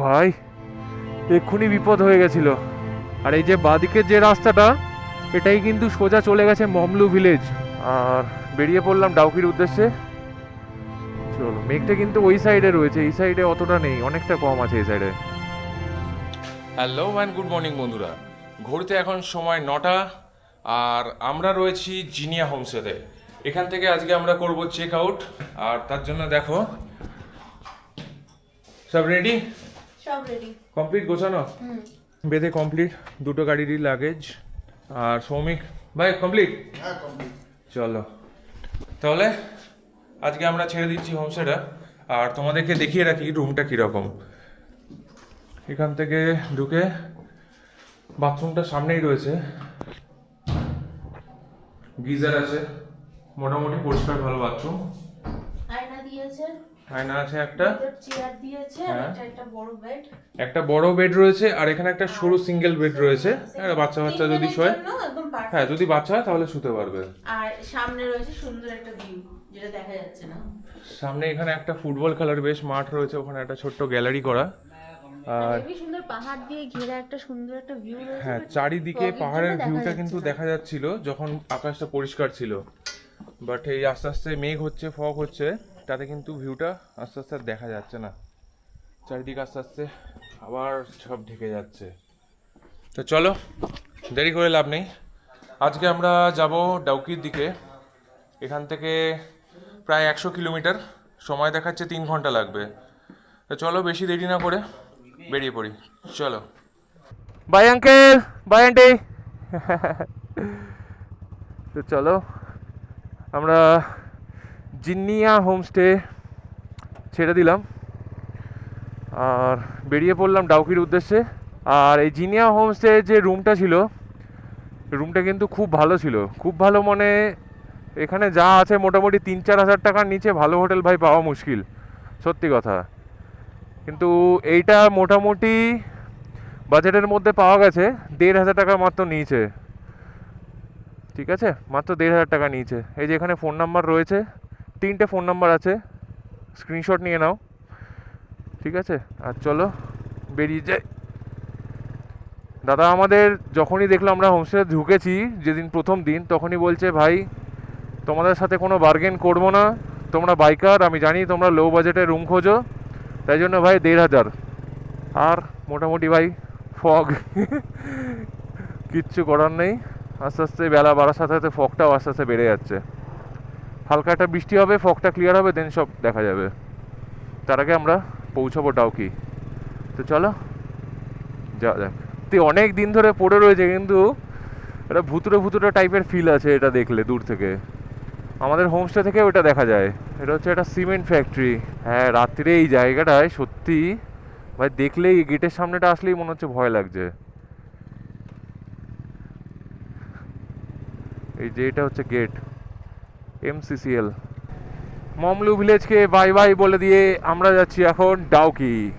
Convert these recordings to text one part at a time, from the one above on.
ভাই, এক্ষুনি বিপদ হয়ে গেছিল। আর এই যে বাদিকের যে রাস্তাটা, এটাই কিন্তু সোজা চলে গেছে মমলু ভিলেজ। আর বেরিয়ে পড়লাম ডাউকির উদ্দেশ্যে। চলো, মেঘটা কিন্তু ওই সাইডে রয়েছে, এই সাইডে অতটা নেই, অনেকটা কম আছে এই সাইডে হ্যালো অ্যান্ড গুড মর্নিং বন্ধুরা। ঘড়িতে এখন সময় নটা, আর আমরা রয়েছি জিনিয়া হোমসেতে। এখান থেকে আজকে আমরা করব চেক আউট আর তার জন্য দেখো, সব রেডি সব রেডি কমপ্লিট গোছানো? বেঁধে কমপ্লিট দুটো গাড়িরই লাগেজ আর সৌমিক। ভাই কমপ্লিট চলো। তাহলে আজকে আমরা ছেড়ে দিচ্ছি হোমস্টেটা আর তোমাদেরকে দেখিয়ে রাখি রুমটা কীরকম। এখান থেকে ঢুকে বাথরুমটা সামনেই রয়েছে। গিজার আছে। মোটামুটি পরিষ্কার ভালো বাথরুম আয়না আছে একটা। চেয়ার দিয়েছে হ্যাঁ। একটা একটা বড় বেড একটা বড় বেড রয়েছে আর এখানে একটা সরু সিঙ্গেল বেড রয়েছে। একটা বাচ্চা বাচ্চা যদি শোয়। হ্যাঁ যদি বাচ্চা হয় তাহলে শুতে পারবে। আর সামনে রয়েছে সুন্দর একটা ভিউ যেটা দেখা যাচ্ছে না। সামনে এখানে একটা ফুটবল খেলার বেশ মাঠ রয়েছে ওখানে একটা ছোট্ট গ্যালারি করা। আর সুন্দর পাহাড় দিয়ে ঘেরা একটা সুন্দর একটা ভিউ রয়েছে হ্যাঁ চারিদিকে পাহাড়ের ভিউটা কিন্তু দেখা যাচ্ছিল যখন আকাশটা পরিষ্কার ছিল। বাট এই আস্তে আস্তে মেঘ হচ্ছে ফগ হচ্ছে। তাতে কিন্তু ভিউটা আস্তে আস্তে দেখা যাচ্ছে না। চারিদিকে আস্তে আস্তে আবার সব ঢেকে যাচ্ছে। তো চলো, দেরি করে লাভ নেই। আজকে আমরা যাব ডাউকির দিকে। এখান থেকে প্রায় একশো কিলোমিটার। সময় দেখাচ্ছে তিন ঘণ্টা লাগবে। তো চলো, বেশি দেরি না করে বেরিয়ে পড়ি। চলো। Bye uncle, by aunty. তো চলো, আমরা জিন্নিয়া হোমস্টে ছেড়ে দিলাম। আর বেরিয়ে পড়লাম ডাউকির উদ্দেশ্যে। আর এই জিনিয়া হোমস্টে যে রুমটা ছিল রুমটা কিন্তু খুব ভালো ছিল। খুব ভালো মানে এখানে যা আছে মোটামুটি তিন চার হাজার টাকার নিচে ভালো হোটেল ভাই পাওয়া মুশকিল, সত্যি কথা। কিন্তু এইটা মোটামুটি বাজেটের মধ্যে পাওয়া গেছে, দেড় হাজার টাকা মাত্র নিয়েছে। ঠিক আছে? মাত্র দেড় হাজার টাকা নিয়েছে। এই যে এখানে ফোন নাম্বার রয়েছে তিনটে ফোন নাম্বার আছে। স্ক্রিনশট নিয়ে নাও। ঠিক আছে? আর চলো, বেরিয়ে যাই। দাদা, আমাদের যখনই দেখল আমরা হোমস্টে ঢুকেছি, যেদিন প্রথম দিন, তখনই বলছে, ভাই, তোমাদের সাথে কোনো বার্গেন করব না। তোমরা বাইকার আমি জানি তোমরা লো বাজেটে রুম খোঁজো। তাই জন্য ভাই, দেড় হাজার। আর মোটামুটি ভাই ফগ কিচ্ছু করার নেই। আস্তে আস্তে বেলা বাড়ার সাথে সাথে ফগটাও আস্তে আস্তে বেড়ে যাচ্ছে। হালকা একটা বৃষ্টি হবে, ফগটা ক্লিয়ার হবে দেন সব দেখা যাবে। তার আগে আমরা পৌঁছাবো ডাউকি। তো চলো যা যাক। তে অনেক দিন ধরে পড়ে রয়েছে, কিন্তু একটা ভুতুরে ভুতুরে টাইপের ফিল আছে এটা দেখলে দূর থেকে। আমাদের হোমস্টে থেকে ওটা দেখা যায়। এটা হচ্ছে একটা সিমেন্ট ফ্যাক্টরি হ্যাঁ রাত্রিরে এই জায়গাটায় সত্যি ভাই, দেখলেই গেটের সামনেটা আসলেই মনে হচ্ছে ভয় লাগছে। এই যে এটা হচ্ছে গেট এমসিসিএল মমলু ভিলেজকে বাই বাই বলে দিয়ে আমরা যাচ্ছি এখন ডাউকি।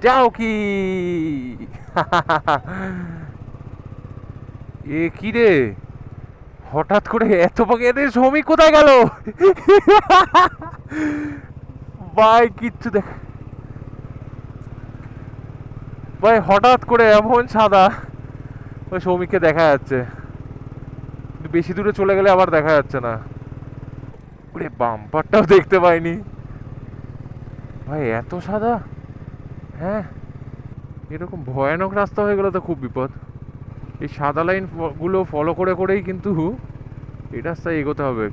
ডাউকি! এ কি রে? হঠাৎ করে এত পাকে এদের শ্রমিক কোথায় গেল? ভাই, কিচ্ছু দেখ ভাই, হঠাৎ করে এমন সাদা ওই শ্রমিককে দেখা যাচ্ছে। বেশি দূরে চলে গেলে আবার দেখা যাচ্ছে না। ওরে বাম্পারটাও দেখতে পাইনি। ভাই, এত সাদা? হ্যাঁ এরকম ভয়ানক রাস্তা হয়ে গেলে তো খুব বিপদ। এই সাদা লাইনগুলো ফলো করে করেই কিন্তু এই রাস্তায় এগোতে হবে।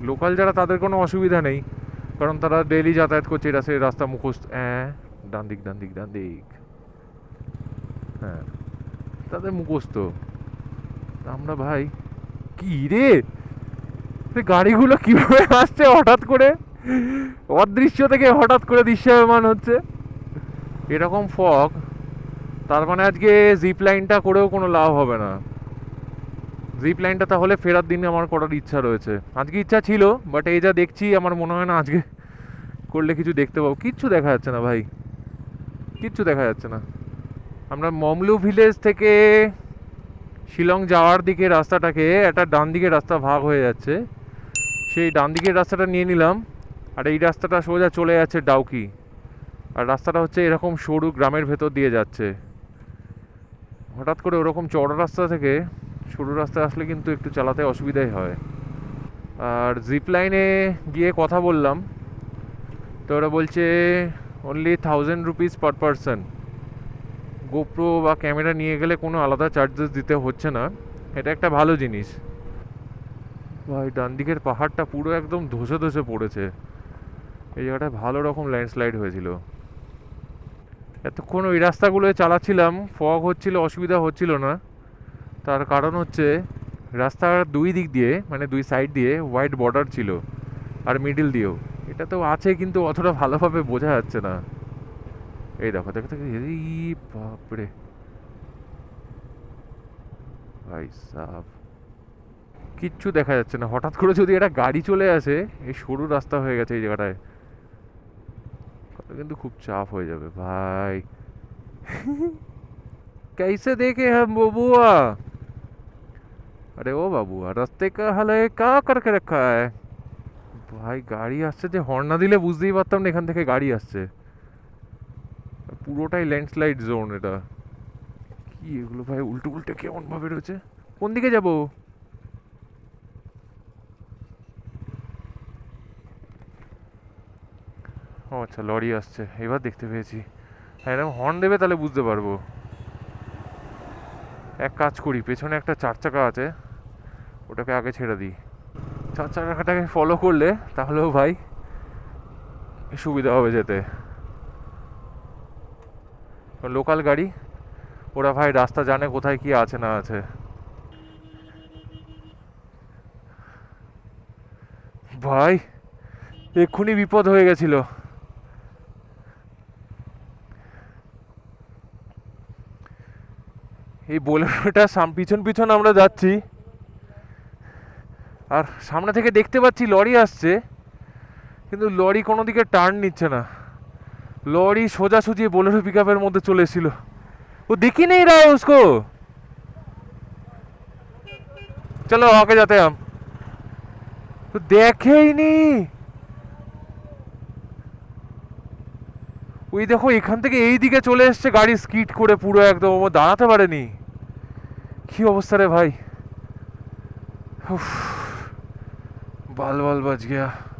লোকাল যারা, তাদের কোনো অসুবিধা নেই। কারণ তারা ডেলি যাতায়াত করছে এটা সেই রাস্তা মুখস্থ হ্যাঁ ডান দিক ডান দিক ডান দিক। হ্যাঁ তাদের মুখস্থ। আমরা ভাই কি রে গাড়িগুলো কীভাবে আসছে হঠাৎ করে? অদৃশ্য থেকে হঠাৎ করে দৃশ্যমান হচ্ছে। এরকম ফগ, তার মানে আজকে জিপ লাইনটা করেও কোনো লাভ হবে না। জিপ লাইনটা তাহলে ফেরার দিনে আমার করার ইচ্ছা রয়েছে। আজকে ইচ্ছা ছিল বাট এই যা দেখছি, আমার মনে হয় না আজকে করলে কিছু দেখতে পাবো। কিচ্ছু দেখা যাচ্ছে না ভাই। কিচ্ছু দেখা যাচ্ছে না। আমরা মমলু ভিলেজ থেকে শিলং যাওয়ার দিকে রাস্তাটাকে একটা ডান দিকের রাস্তা ভাগ হয়ে যাচ্ছে। সেই ডান দিকের রাস্তাটা নিয়ে নিলাম। আর এই রাস্তাটা সোজা চলে যাচ্ছে ডাউকি। আর রাস্তাটা হচ্ছে এরকম সরু গ্রামের ভেতর দিয়ে যাচ্ছে। হঠাৎ করে ওরকম চড়া রাস্তা থেকে সরু রাস্তায় আসলে কিন্তু একটু চালাতে অসুবিধাই হয়। আর জিপ লাইনে গিয়ে কথা বললাম। তো ওরা বলছে only thousand rupees per person GoPro বা ক্যামেরা নিয়ে গেলে কোনো আলাদা চার্জেস দিতে হচ্ছে না। এটা একটা ভালো জিনিস। ভাই ডান দিকের পাহাড়টা পুরো একদম ধসে ধসে পড়েছে। এই জায়গাটায় ভালো রকম ল্যান্ডস্লাইড হয়েছিল। এতক্ষণ ওই রাস্তাগুলোয় চালাচ্ছিলাম ফগ হচ্ছিল, অসুবিধা হচ্ছিল না। তার কারণ হচ্ছে, রাস্তার দুই দিক দিয়ে মানে দুই সাইড দিয়ে হোয়াইট বর্ডার ছিল, আর মিডিল দিয়েও। এটা তো আছে, কিন্তু অতটা ভালোভাবে বোঝা যাচ্ছে না। এই দেখো দেখো দেখো এই বাপরে ভাই সাব কিচ্ছু দেখা যাচ্ছে না হঠাৎ করে যদি একটা গাড়ি চলে আসে এই সরু রাস্তা হয়ে গেছে এই জায়গাটায় তাহলে কিন্তু খুব চাপ হয়ে যাবে ভাই कैसे देखे हम बबुआ अरे ओ बाबुआ रास्ते का हाल है का करके रखा है ভাই গাড়ি আসছে যে হর্ন না দিলে বুঝতেই পারতাম না এখান থেকে গাড়ি আসছে পুরোটাই ল্যান্ডস্লাইড জোন এটা। কি এগুলো ভাই, উল্টো উল্টে কেমন ভাবে রয়েছে? কোন দিকে যাব? ও আচ্ছা লরি আসছে। এবার দেখতে পেয়েছি। হ্যাঁ এরকম হর্ন দেবে তাহলে বুঝতে পারব। এক কাজ করি, পেছনে একটা চার চাকা আছে, ওটাকে আগে ছেড়ে দিই। চার চাকাটাকে ফলো করলে তাহলেও ভাই সুবিধা হবে যেতে। লোকাল গাড়ি? ওরা ভাই রাস্তা জানে কোথায় কি আছে না আছে। ভাই, এক্ষুনি বিপদ হয়ে গেছিল। এই বোলেরোটা সাম, পিছন পিছন আমরা যাচ্ছি। আর সামনে থেকে দেখতে পাচ্ছি লরি আসছে, কিন্তু লরি কোনো দিকে টার্ন নিচ্ছে না। লরি সোজাসুজি বোলেরো পিক আপের মধ্যে চলে এসেছিল। ও দেখি নেই রা উসকো চলো আগে যাতে हम তো নি। ওই দেখো, এখান থেকে এই দিকে চলে এসছে গাড়ি স্কিড করে পুরো একদম। ও দাঁড়াতে পারেনি। কি অবস্থা রে ভাই। বাল বাল বাজ গিয়া।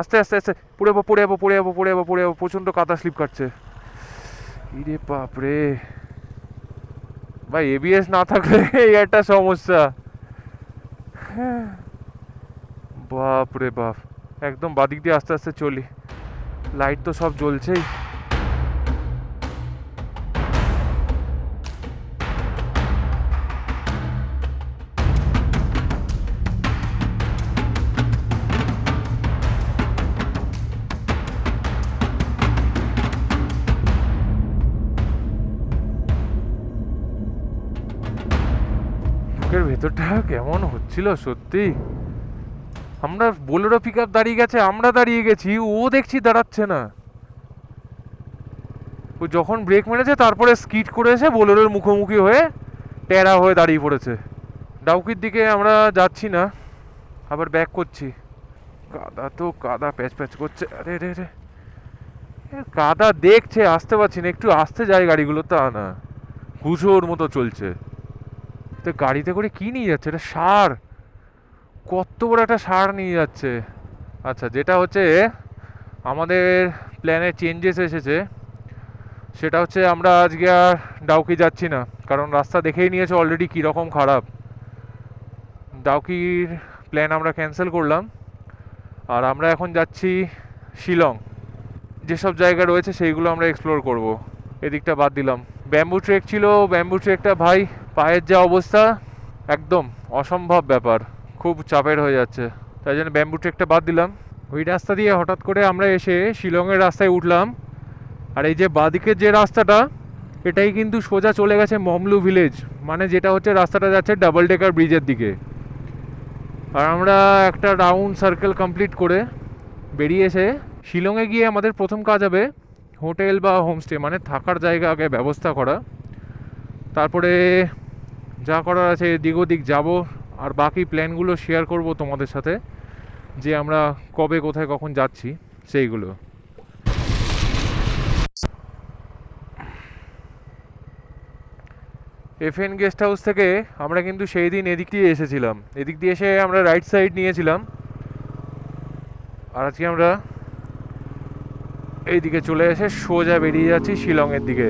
আস্তে আস্তে আস্তে। পড়ে যাব পড়ে যাব পড়ে যাব পড়ে যাব পড়ে যাব। প্রচণ্ড কাদা স্লিপ কাটছে। ইরে বাপরে। ভাই এবিএস না থাকলে এই একটা সমস্যা। বাপরে বাপ। একদম বাদিক দিয়ে আস্তে আস্তে চলি। লাইট তো সব জ্বলছেই। ভেতরটা কেমন হচ্ছিল সত্যি? আমরা বোলেরো পিক আপ দাঁড়িয়ে গেছে, আমরা দাঁড়িয়ে গেছি, ও দেখছি দাঁড়াচ্ছে না। ও যখন ব্রেক মেরেছে, তারপরে স্কিট করে এসে বোলেরোর মুখোমুখি হয়ে টেরা হয়ে দাঁড়িয়ে পড়েছে। ডাউকির দিকে আমরা যাচ্ছি না, আবার ব্যাক করছি। কাদা তো কাদা, প্যাচ প্যাচ করছে। আরে রে রে কাদা দেখছে, আসতে পারছি না, একটু আসতে যায় গাড়িগুলো, তা না। হুজোর মতো চলছে। তো গাড়িতে করে কি নিয়ে যাচ্ছে? এটা সার। কত বড় একটা সার নিয়ে যাচ্ছে। আচ্ছা যেটা হচ্ছে আমাদের প্ল্যানে চেঞ্জেস এসেছে। সেটা হচ্ছে আমরা আজকে আর ডাউকি যাচ্ছি না। কারণ রাস্তা দেখেই নিয়েছে অলরেডি কীরকম খারাপ। ডাউকির প্ল্যান আমরা ক্যান্সেল করলাম। আর আমরা এখন যাচ্ছি শিলং। যেসব জায়গা রয়েছে সেইগুলো আমরা এক্সপ্লোর করব। এদিকটা বাদ দিলাম। ব্যাম্বু ট্রেক ছিল। ব্যাম্বু ট্রেকটা ভাই পায়ের যা অবস্থা, একদম অসম্ভব ব্যাপার। খুব চাপের হয়ে যাচ্ছে। তাই জন্য ব্যাম্বু ট্রেকটা বাদ দিলাম। ওই রাস্তা দিয়ে হঠাৎ করে আমরা এসে শিলংয়ের রাস্তায় উঠলাম। আর এই যে বাদিকের যে রাস্তাটা, এটাই কিন্তু সোজা চলে গেছে মমলু ভিলেজ মানে যেটা হচ্ছে রাস্তাটা যাচ্ছে ডাবল ডেকার ব্রিজের দিকে। আর আমরা একটা রাউন্ড সার্কেল কমপ্লিট করে বেরিয়ে এসে শিলংয়ে গিয়ে আমাদের প্রথম কাজ হবে হোটেল বা হোমস্টে মানে থাকার জায়গা আগে ব্যবস্থা করা। তারপরে যা করার আছে, এদিক ওদিক যাব। আর বাকি প্ল্যানগুলো শেয়ার করব তোমাদের সাথে, যে আমরা কবে, কোথায়, কখন যাচ্ছি, সেইগুলো। এফএন গেস্ট হাউস থেকে আমরা কিন্তু সেই দিন এদিক দিয়ে এসেছিলাম। এদিক দিয়ে এসে আমরা রাইট সাইড নিয়েছিলাম। আর আজকে আমরা এইদিকে চলে এসে সোজা বেরিয়ে যাচ্ছি শিলংয়ের দিকে।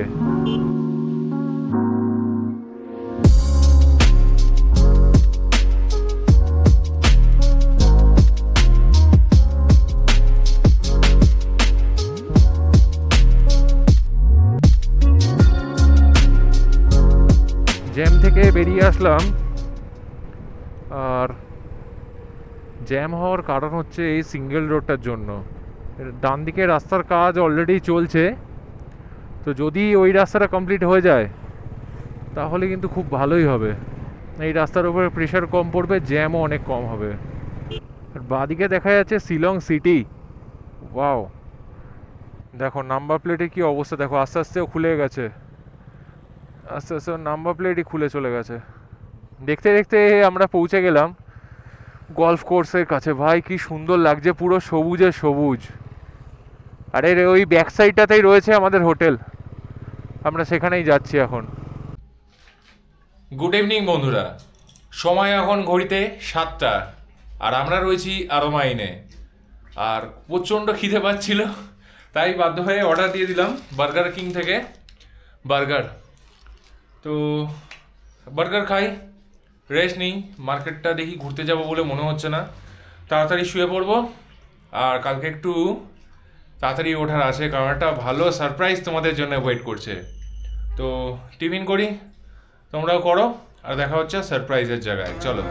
থেকে বেরিয়ে আসলাম। আর জ্যাম হওয়ার কারণ হচ্ছে এই সিঙ্গেল রোডটার জন্য। ডান দিকে রাস্তার কাজ অলরেডি চলছে। তো যদি ওই রাস্তাটা কমপ্লিট হয়ে যায়, তাহলে কিন্তু খুব ভালোই হবে। এই রাস্তার উপরে প্রেশার কম পড়বে জ্যামও অনেক কম হবে। আর বাদিকে দেখা যাচ্ছে শিলং সিটি ওয়াও দেখো নাম্বার প্লেটের কি অবস্থা? দেখো, আস্তে আস্তেও খুলে গেছে। আস্তে আস্তে নাম্বার প্লেটই খুলে চলে গেছে। দেখতে দেখতে আমরা পৌঁছে গেলাম গলফ কোর্সের কাছে। ভাই, কি সুন্দর লাগছে, পুরো সবুজে সবুজ। আরে ওই ব্যাক সাইডটাতেই রয়েছে আমাদের হোটেল আমরা সেখানেই যাচ্ছি এখন। গুড ইভিনিং বন্ধুরা। সময় এখন ঘড়িতে সাতটা, আর আমরা রয়েছি আরমাইনে। আর প্রচণ্ড খিদে পাচ্ছিল, তাই বাধ্য হয়ে অর্ডার দিয়ে দিলাম বার্গার কিং থেকে। বার্গার তো বার্গার খাই রেস্ট নিই, মার্কেটটা দেখি ঘুরতে যাব বলে মনে হচ্ছে না। তাড়াতাড়ি শুয়ে পড়ব। আর কালকে একটু তাড়াতাড়ি ওঠার আছে, কারণ একটা ভালো সারপ্রাইজ তোমাদের জন্য ওয়েট করছে। তো টিফিন করি, তোমরাও করো, আর দেখা হচ্ছে সারপ্রাইজের জায়গায়। চলো।